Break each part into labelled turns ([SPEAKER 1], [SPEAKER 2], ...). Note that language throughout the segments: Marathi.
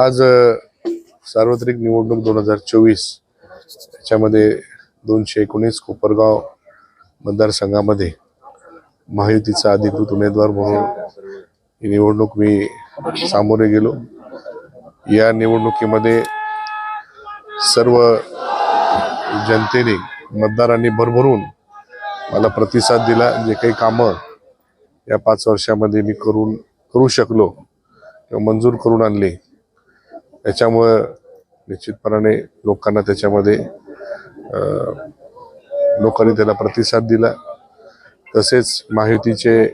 [SPEAKER 1] आज सार्वत्रिक निवडणूक दोन हजार चोवीस याच्यामध्ये दोनशे एकोणीस कोपरगाव मतदारसंघामध्ये महायुतीचा अधिकृत उमेदवार म्हणून ही निवडणूक मी सामोरे गेलो. या निवडणुकीमध्ये सर्व जनतेने मतदारांनी भरभरून मला प्रतिसाद दिला. जे काही कामं या पाच वर्षामध्ये मी करून करू शकलो किंवा मंजूर करून आणले याच्यामुळं निश्चितपणाने लोकांना त्याच्यामध्ये लोकांनी त्याला प्रतिसाद दिला. तसेच महायुतीचे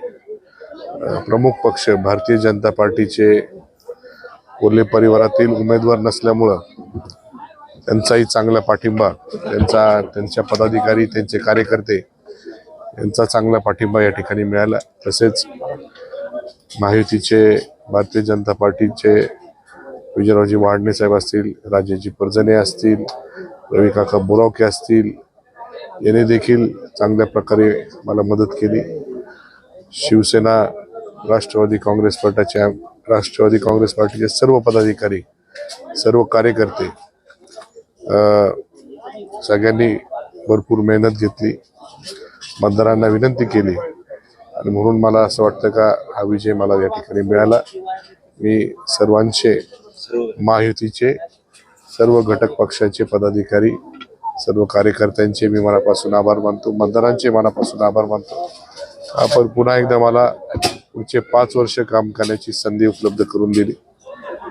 [SPEAKER 1] प्रमुख पक्ष भारतीय जनता पार्टीचे कोल्हे परिवारातील उमेदवार नसल्यामुळं त्यांचाही चांगला पाठिंबा त्यांचा त्यांच्या पदाधिकारी त्यांचे कार्यकर्ते यांचा चांगला पाठिंबा या ठिकाणी मिळाला. तसेच महायुतीचे भारतीय जनता पार्टीचे विजयरावजी वाडणे साहेब असतील राजेजी पर्जने असतील रवी काका बोरावके असतील याने देखील चांगल्या प्रकारे मला मदत केली. शिवसेना राष्ट्रवादी काँग्रेस पक्षाच्या राष्ट्रवादी काँग्रेस पार्टीचे सर्व पदाधिकारी सर्व कार्यकर्ते सगळ्यांनी भरपूर मेहनत घेतली. मतदारांना विनंती केली. आणि म्हणून मला असं वाटतं का हा विजय मला या ठिकाणी मिळाला. मी सर्वांचे महायुतीचे सर्व घटक पक्षाचे पदाधिकारी सर्व कार्यकर्त्यांचे मी मनापासून आभार मानतो. मतदारांचे मनापासून आभार मानतो. आपण पुन्हा एकदा मला पुढचे पाच वर्ष काम करण्याची संधी उपलब्ध करून दिली.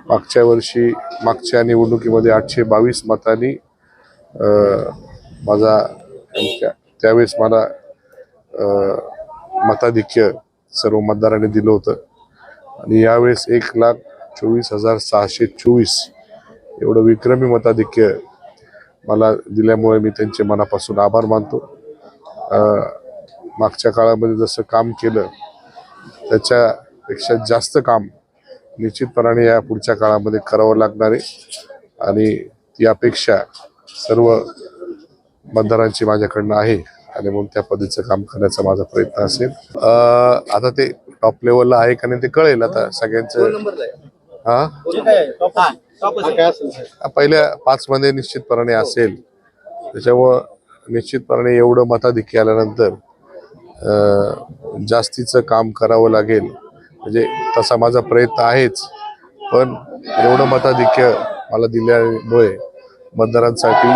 [SPEAKER 1] मागच्या वर्षी मागच्या निवडणुकीमध्ये आठशे बावीस मतांनी माझा त्या- त्यावेळेस मला मताधिक्य सर्व मतदारांनी दिलं होतं. आणि यावेळेस एक लाख चोवीस हजार सहाशे चोवीस. एवढं विक्रमी मताधिक्य मला दिल्यामुळे मी त्यांचे मनापासून आभार मानतो. मागच्या काळामध्ये जसं काम केलं त्याच्यापेक्षा जास्त काम निश्चितपणाने या पुढच्या काळामध्ये करावं लागणार आहे. आणि ती अपेक्षा सर्व मतदारांची माझ्याकडनं आहे आणि म्हणून त्या पद्धतीचं काम करण्याचा माझा प्रयत्न असेल. आता ते टॉप लेवलला आहे का नाही ते कळेल. आता सगळ्यांचं हा? हा, पहिल्या पाच मध्ये निश्चितपणाने असेल. त्याच्यामुळं निश्चितपणाने एवढं मताधिक्य आल्यानंतर अं, जास्तीचं काम करावं लागेल. म्हणजे तसा माझा प्रयत्न आहेच. पण एवढं मताधिक्य मला दिल्यामुळे मतदारांसाठी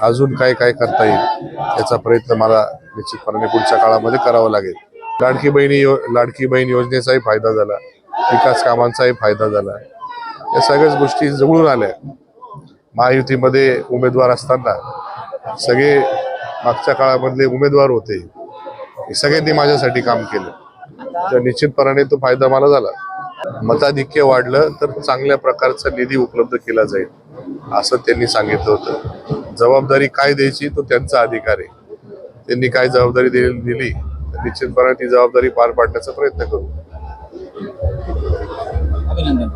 [SPEAKER 1] अजून काय काय करता येईल याचा प्रयत्न मला निश्चितपणाने पुढच्या काळामध्ये करावा लागेल. लाडकी बहिणी यो लाडकी बहीण योजनेचाही फायदा झाला. विकास कामांचाही फायदा झाला या सगळ्याच गोष्टी जवळून आल्या. महायुतीमध्ये उमेदवार असताना सगळे मागच्या काळामधले उमेदवार होते. सगळ्यांनी माझ्यासाठी काम केलं. तर निश्चितपणाने तो फायदा मला झाला. मताधिक्य वाढलं तर चांगल्या प्रकारचा निधी उपलब्ध केला जाईल असं त्यांनी सांगितलं होतं. जबाबदारी काय द्यायची तो त्यांचा अधिकार आहे. त्यांनी काय जबाबदारी दिली दिली तर निश्चितपणे ती जबाबदारी पार पाडण्याचा प्रयत्न करू.
[SPEAKER 2] అభినందన